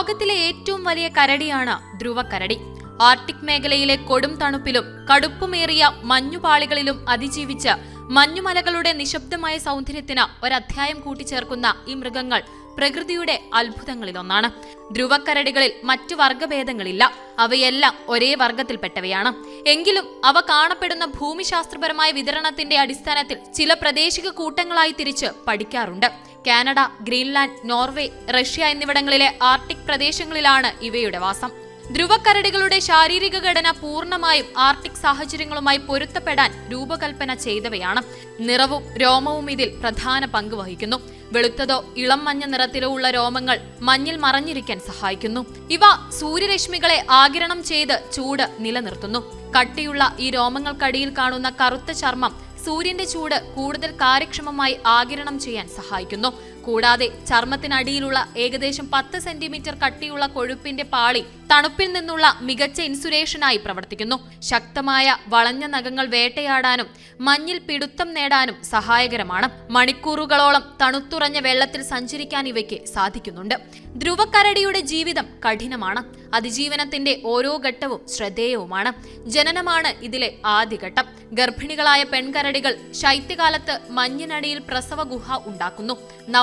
വലിപ്പമേറിയ കരടിയാണ് ധ്രുവക്കരടി Arctic മേഖലയിലെ കൊടും തണുപ്പിലും കടുപ്പുമേറിയ മഞ്ഞുപാളികളിലും അതിജീവിച്ച് മഞ്ഞുമലകളുടെ നിശബ്ദമായ സൗന്ദര്യത്തിന് ഒരധ്യായം കൂട്ടിച്ചേർക്കുന്ന ഈ മൃഗങ്ങൾ പ്രകൃതിയുടെ അത്ഭുതങ്ങളിലൊന്നാണ്. ധ്രുവക്കരടികളിൽ മറ്റു വർഗഭേദങ്ങളില്ല. അവയെല്ലാം ഒരേ വർഗത്തിൽപ്പെട്ടവയാണ്. എങ്കിലും അവ കാണപ്പെടുന്ന ഭൂമിശാസ്ത്രപരമായ വിതരണത്തിന്റെ അടിസ്ഥാനത്തിൽ ചില പ്രാദേശിക കൂട്ടങ്ങളായി തിരിച്ച് പഠിക്കാറുണ്ട്. കാനഡ ഗ്രീൻലാൻഡ് നോർവേ റഷ്യ എന്നിവിടങ്ങളിലെ ആർട്ടിക് പ്രദേശങ്ങളിലാണ് ഇവയുടെ വാസം. ധ്രുവക്കരടികളുടെ ശാരീരിക ഘടന പൂർണമായും ആർട്ടിക് സാഹചര്യങ്ങളുമായി പൊരുത്തപ്പെടാൻ രൂപകൽപ്പന ചെയ്തവയാണ്. നിറവും രോമവും ഇതിൽ പ്രധാന പങ്ക് വഹിക്കുന്നു. വെളുത്തതോ ഇളം മഞ്ഞ നിറത്തിലോ ഉള്ള രോമങ്ങൾ മഞ്ഞിൽ മറഞ്ഞിരിക്കാൻ സഹായിക്കുന്നു. ഇവ സൂര്യരശ്മികളെ ആകിരണം ചെയ്ത് ചൂട് നിലനിർത്തുന്നു. കട്ടിയുള്ള ഈ രോമങ്ങൾക്കടിയിൽ കാണുന്ന കറുത്ത ചർമ്മം സൂര്യന്റെ ചൂട് കൂടുതൽ കാര്യക്ഷമമായി ആകിരണം ചെയ്യാൻ സഹായിക്കുന്നു. കൂടാതെ ചർമ്മത്തിനടിയിലുള്ള ഏകദേശം പത്ത് സെന്റിമീറ്റർ കട്ടിയുള്ള കൊഴുപ്പിന്റെ പാളി തണുപ്പിൽ നിന്നുള്ള മികച്ച ഇൻസുലേഷനായി പ്രവർത്തിക്കുന്നു. ശക്തമായ വളഞ്ഞ നഖങ്ങൾ വേട്ടയാടാനും മഞ്ഞിൽ പിടുത്തം നേടാനും സഹായകരമാണ്. മണിക്കൂറുകളോളം തണുത്തുറഞ്ഞ വെള്ളത്തിൽ സഞ്ചരിക്കാൻ ഇവയ്ക്ക് സാധിക്കുന്നുണ്ട്. ധ്രുവക്കരടിയുടെ ജീവിതം കഠിനമാണ്. അതിജീവനത്തിന്റെ ഓരോ ഘട്ടവും ശ്രദ്ധേയവുമാണ്. ജനനമാണ് ഇതിലെ ആദ്യഘട്ടം. ഗർഭിണികളായ പെൺകരടികൾ ശൈത്യകാലത്ത് മഞ്ഞിനടിയിൽ പ്രസവ ഗുഹ ഉണ്ടാക്കുന്നു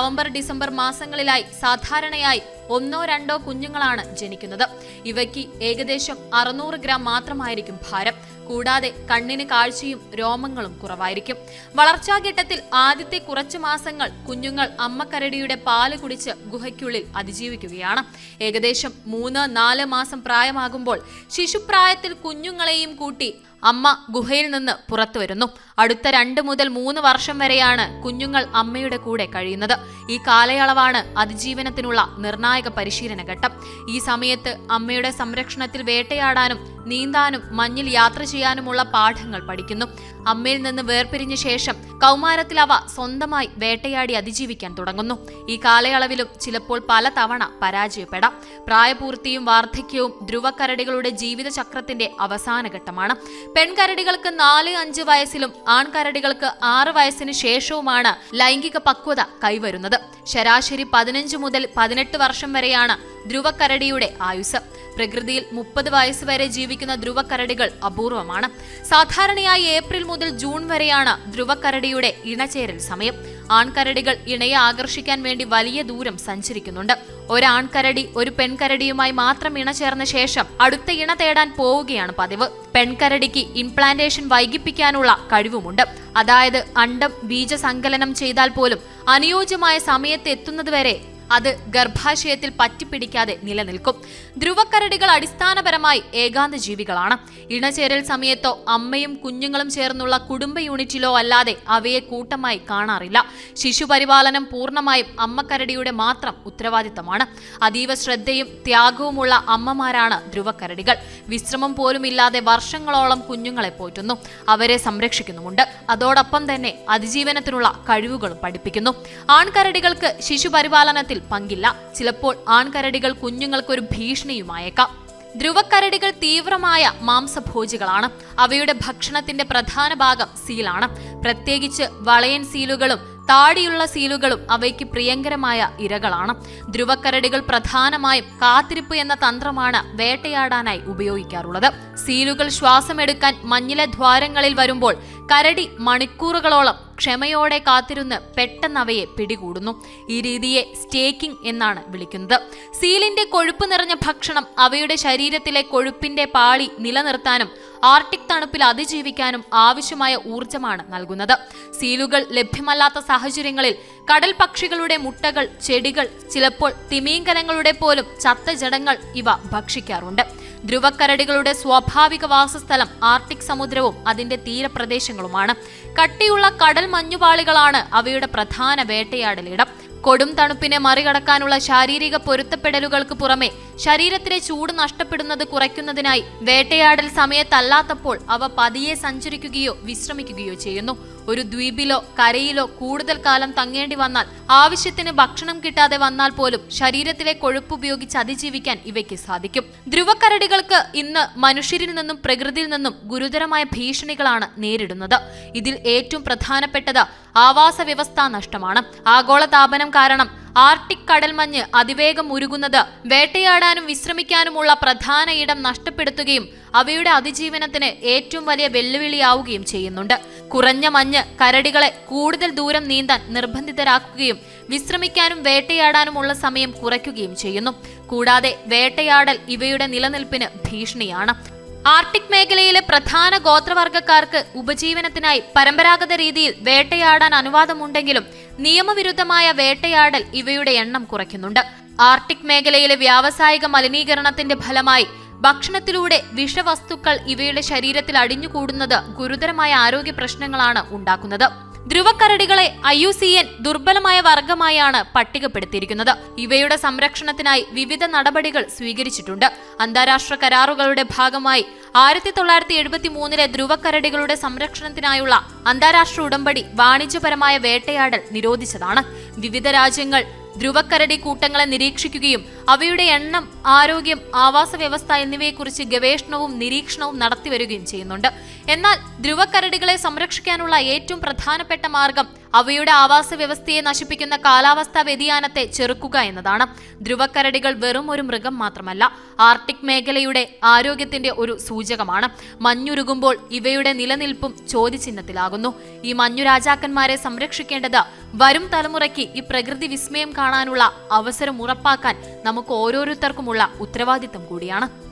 നവംബർ ഡിസംബർ മാസങ്ങളിലായി സാധാരണയായി ഒന്നോ രണ്ടോ കുഞ്ഞുങ്ങളാണ് ജനിക്കുന്നത്. ഇവയ്ക്ക് ഏകദേശം അറുന്നൂറ് ഗ്രാം മാത്രമായിരിക്കും ഭാരം. കൂടാതെ കണ്ണിന് കാഴ്ചയും രോമങ്ങളും കുറവായിരിക്കും. വളർച്ചാഘട്ടത്തിൽ ആദ്യത്തെ കുറച്ച് മാസങ്ങൾ കുഞ്ഞുങ്ങൾ അമ്മക്കരടിയുടെ പാൽ കുടിച്ച് ഗുഹയ്ക്കുള്ളിൽ അതിജീവിക്കുകയാണ്. ഏകദേശം മൂന്ന് നാല് മാസം പ്രായമാകുമ്പോൾ ശിശുപ്രായത്തിൽ കുഞ്ഞുങ്ങളെയും കൂട്ടി അമ്മ ഗുഹയിൽ നിന്ന് പുറത്തു വരുന്നു. അടുത്ത രണ്ട് മുതൽ മൂന്ന് വർഷം വരെയാണ് കുഞ്ഞുങ്ങൾ അമ്മയുടെ കൂടെ കഴിയുന്നത്. ഈ കാലയളവാണ് അതിജീവനത്തിനുള്ള നിർണായക പരിശീലന ഘട്ടം. ഈ സമയത്ത് അമ്മയുടെ സംരക്ഷണത്തിൽ വേട്ടയാടാനും നീന്താനും മഞ്ഞിൽ യാത്ര ചെയ്യാനുമുള്ള പാഠങ്ങൾ പഠിക്കുന്നു. അമ്മയിൽ നിന്ന് വേർപിരിഞ്ഞ ശേഷം കൗമാരത്തിൽ അവ സ്വന്തമായി വേട്ടയാടി അതിജീവിക്കാൻ തുടങ്ങുന്നു. ഈ കാലയളവിലും ചിലപ്പോൾ പല തവണ പരാജയപ്പെടാം. പ്രായപൂർത്തിയും വാർദ്ധക്യവും ധ്രുവക്കരടികളുടെ ജീവിതചക്രത്തിന്റെ അവസാന ഘട്ടമാണ് പെൺകരടികൾക്ക് നാല് അഞ്ച് വയസ്സിലും ആൺകരടികൾക്ക് ആറ് വയസ്സിന് ശേഷവുമാണ് ലൈംഗിക പക്വത കൈവരുന്നത്. ശരാശരി പതിനഞ്ച് മുതൽ പതിനെട്ട് വർഷം വരെയാണ് ധ്രുവക്കരടിയുടെ ആയുസ് പ്രകൃതിയിൽ മുപ്പത് വയസ്സ് വരെ ജീവിക്കുന്ന ധ്രുവക്കരടികൾ അപൂർവമാണ്. സാധാരണയായി ഏപ്രിൽ മുതൽ ജൂൺ വരെയാണ് ധ്രുവക്കരടിയുടെ ഇണചേരൽ സമയം. ആൺകരടികൾ ഇണയെ ആകർഷിക്കാൻ വേണ്ടി വലിയ ദൂരം സഞ്ചരിക്കുന്നുണ്ട്. ഒരാൺകരടി ഒരു പെൺകരടിയുമായി മാത്രം ഇണചേർന്ന ശേഷം അടുത്ത ഇണ തേടാൻ പോവുകയാണ് പതിവ്. പെൺകരടിക്ക് ഇംപ്ലാന്റേഷൻ വൈകിപ്പിക്കാനുള്ള കഴിവുമുണ്ട്. അതായത് അണ്ടം ബീജസങ്കലനം ചെയ്താൽ പോലും അനുയോജ്യമായ സമയത്ത് എത്തുന്നതുവരെ അത് ഗർഭാശയത്തിൽ പറ്റിപ്പിടിക്കാതെ നിലനിൽക്കും. ധ്രുവക്കരടികൾ അടിസ്ഥാനപരമായി ഏകാന്ത ജീവികളാണ് ഇണചേരൽ സമയത്തോ അമ്മയും കുഞ്ഞുങ്ങളും ചേർന്നുള്ള കുടുംബ യൂണിറ്റിലോ അല്ലാതെ അവയെ കൂട്ടമായി കാണാറില്ല. ശിശുപരിപാലനം പൂർണമായും അമ്മക്കരടിയുടെ മാത്രം ഉത്തരവാദിത്തമാണ്. അതീവ ശ്രദ്ധയും ത്യാഗവുമുള്ള അമ്മമാരാണ് ധ്രുവക്കരടികൾ. വിശ്രമം പോലുമില്ലാതെ വർഷങ്ങളോളം കുഞ്ഞുങ്ങളെ പോറ്റുന്നു. അവരെ സംരക്ഷിക്കുന്നുമുണ്ട്. അതോടൊപ്പം തന്നെ അതിജീവനത്തിനുള്ള കഴിവുകളും പഠിപ്പിക്കുന്നു. ആൺകരടികൾക്ക് ശിശുപരിപാലനത്തിൽ പങ്കില്ല. ചിലപ്പോൾ ആൺകരടികൾ കുഞ്ഞുങ്ങൾക്ക് ഒരു ഭീഷണിയുമായേക്കാം. ധ്രുവക്കരടികൾ തീവ്രമായ മാംസഭോജികളാണ്. അവയുടെ ഭക്ഷണത്തിന്റെ പ്രധാന ഭാഗം സീലാണ്. പ്രത്യേകിച്ച് വളയൻ സീലുകളും താടിയുള്ള സീലുകളും അവയ്ക്ക് പ്രിയങ്കരമായ ഇരകളാണ്. ധ്രുവക്കരടികൾ പ്രധാനമായും കാത്തിരിപ്പ് എന്ന തന്ത്രമാണ് വേട്ടയാടാനായി ഉപയോഗിക്കാറുള്ളത്. സീലുകൾ ശ്വാസമെടുക്കാൻ മഞ്ഞിലെ ദ്വാരങ്ങളിൽ വരുമ്പോൾ കരടി മണിക്കൂറുകളോളം ക്ഷമയോടെ കാത്തിരുന്ന് പെട്ടെന്ന് അവയെ പിടികൂടുന്നു. ഈ രീതിയെ സ്റ്റേക്കിംഗ് എന്നാണ് വിളിക്കുന്നത്. സീലിന്റെ കൊഴുപ്പ് നിറഞ്ഞ ഭക്ഷണം അവയുടെ ശരീരത്തിലെ കൊഴുപ്പിന്റെ പാളി നിലനിർത്താനും ആർട്ടിക് തണുപ്പിൽ അതിജീവിക്കാനും ആവശ്യമായ ഊർജമാണ് നൽകുന്നത്. സീലുകൾ ലഭ്യമല്ലാത്ത സാഹചര്യങ്ങളിൽ കടൽ പക്ഷികളുടെ മുട്ടകൾ ചെടികൾ ചിലപ്പോൾ തിമീങ്കലങ്ങളുടെ പോലും ചത്ത ജടങ്ങൾ ഇവ ഭക്ഷിക്കാറുണ്ട്. ധ്രുവക്കരടികളുടെ സ്വാഭാവിക വാസസ്ഥലം ആർട്ടിക് സമുദ്രവും അതിന്റെ തീരപ്രദേശങ്ങളുമാണ്. കട്ടിയുള്ള കടൽ മഞ്ഞുപാളികളാണ് അവയുടെ പ്രധാന വേട്ടയാടലിടം. കൊടും തണുപ്പിനെ മറികടക്കാനുള്ള ശാരീരിക പൊരുത്തപ്പെടലുകൾക്ക് പുറമെ ശരീരത്തിലെ ചൂട് നഷ്ടപ്പെടുന്നത് കുറയ്ക്കുന്നതിനായി വേട്ടയാടൽ സമയത്തല്ലാത്തപ്പോൾ അവ പതിയെ സഞ്ചരിക്കുകയോ വിശ്രമിക്കുകയോ ചെയ്യുന്നു. ഒരു ദ്വീപിലോ കരയിലോ കൂടുതൽ കാലം തങ്ങേണ്ടി വന്നാൽ ആവശ്യത്തിന് ഭക്ഷണം കിട്ടാതെ വന്നാൽ പോലും ശരീരത്തിലെ കൊഴുപ്പ് ഉപയോഗിച്ച് അതിജീവിക്കാൻ ഇവയ്ക്ക് സാധിക്കും. ധ്രുവക്കരടികൾക്ക് ഇന്ന് മനുഷ്യരിൽ നിന്നും പ്രകൃതിയിൽ നിന്നും ഗുരുതരമായ ഭീഷണികളാണ് നേരിടുന്നത്. ഇതിൽ ഏറ്റവും പ്രധാനപ്പെട്ടത് ആവാസ വ്യവസ്ഥാ നഷ്ടമാണ്. ആഗോള താപനം കാരണം ആർട്ടിക് കടൽമഞ്ഞ് അതിവേഗം ഉരുകുന്നത് വേട്ടയാടാനും വിശ്രമിക്കാനുമുള്ള പ്രധാന ഇടം നഷ്ടപ്പെടുത്തുകയും അവയുടെ അതിജീവനത്തിന് ഏറ്റവും വലിയ വെല്ലുവിളിയാവുകയും ചെയ്യുന്നുണ്ട്. കുറഞ്ഞ മഞ്ഞ് കരടികളെ കൂടുതൽ ദൂരം നീന്താൻ നിർബന്ധിതരാക്കുകയും വിശ്രമിക്കാനും വേട്ടയാടാനുമുള്ള സമയം കുറയ്ക്കുകയും ചെയ്യുന്നു. കൂടാതെ വേട്ടയാടൽ ഇവയുടെ നിലനിൽപ്പിന് ഭീഷണിയാണ്. ആർട്ടിക് മേഖലയിലെ പ്രധാന ഗോത്രവർഗക്കാർക്ക് ഉപജീവനത്തിനായി പരമ്പരാഗത രീതിയിൽ വേട്ടയാടാൻ അനുവാദമുണ്ടെങ്കിലും നിയമവിരുദ്ധമായ വേട്ടയാടൽ ഇവയുടെ എണ്ണം കുറയ്ക്കുന്നുണ്ട്. ആർട്ടിക് മേഖലയിലെ വ്യാവസായിക മലിനീകരണത്തിന്റെ ഫലമായി ഭക്ഷണത്തിലൂടെ വിഷവസ്തുക്കൾ ഇവയുടെ ശരീരത്തിൽ അടിഞ്ഞുകൂടുന്നത് ഗുരുതരമായ ആരോഗ്യ പ്രശ്നങ്ങളാണ് ഉണ്ടാക്കുന്നത്. ധ്രുവക്കരടികളെ ഐ യു സി എൻ ദുർബലമായ വർഗമായാണ് പട്ടികപ്പെടുത്തിയിരിക്കുന്നത്. ഇവയുടെ സംരക്ഷണത്തിനായി വിവിധ നടപടികൾ സ്വീകരിച്ചിട്ടുണ്ട്. അന്താരാഷ്ട്ര കരാറുകളുടെ ഭാഗമായി ആയിരത്തി തൊള്ളായിരത്തി എഴുപത്തി മൂന്നിലെ ധ്രുവക്കരടികളുടെ സംരക്ഷണത്തിനായുള്ള അന്താരാഷ്ട്ര ഉടമ്പടി വാണിജ്യപരമായ വേട്ടയാടൽ നിരോധിച്ചതാണ്. വിവിധ രാജ്യങ്ങൾ ധ്രുവക്കരടി കൂട്ടങ്ങളെ നിരീക്ഷിക്കുകയും അവയുടെ എണ്ണം ആരോഗ്യം ആവാസ വ്യവസ്ഥ എന്നിവയെക്കുറിച്ച് ഗവേഷണവും നിരീക്ഷണവും നടത്തിവരികയും ചെയ്യുന്നുണ്ട്. എന്നാൽ ധ്രുവക്കരടികളെ സംരക്ഷിക്കാനുള്ള ഏറ്റവും പ്രധാനപ്പെട്ട മാർഗം അവയുടെ ആവാസ വ്യവസ്ഥയെ നശിപ്പിക്കുന്ന കാലാവസ്ഥാ വ്യതിയാനത്തെ ചെറുക്കുക എന്നതാണ്. ധ്രുവക്കരടികൾ വെറും ഒരു മൃഗം മാത്രമല്ല ആർട്ടിക് മേഖലയുടെ ആരോഗ്യത്തിന്റെ ഒരു സൂചകമാണ്. മഞ്ഞുരുകുമ്പോൾ ഇവയുടെ നിലനിൽപ്പും ചോദ്യചിഹ്നത്തിലാകുന്നു. ഈ മഞ്ഞു രാജാക്കന്മാരെ സംരക്ഷിക്കേണ്ടത് വരും തലമുറയ്ക്ക് ഈ പ്രകൃതി വിസ്മയം കാണാനുള്ള അവസരം ഉറപ്പാക്കാൻ നമുക്ക് ഓരോരുത്തർക്കുമുള്ള ഉത്തരവാദിത്തം കൂടിയാണ്.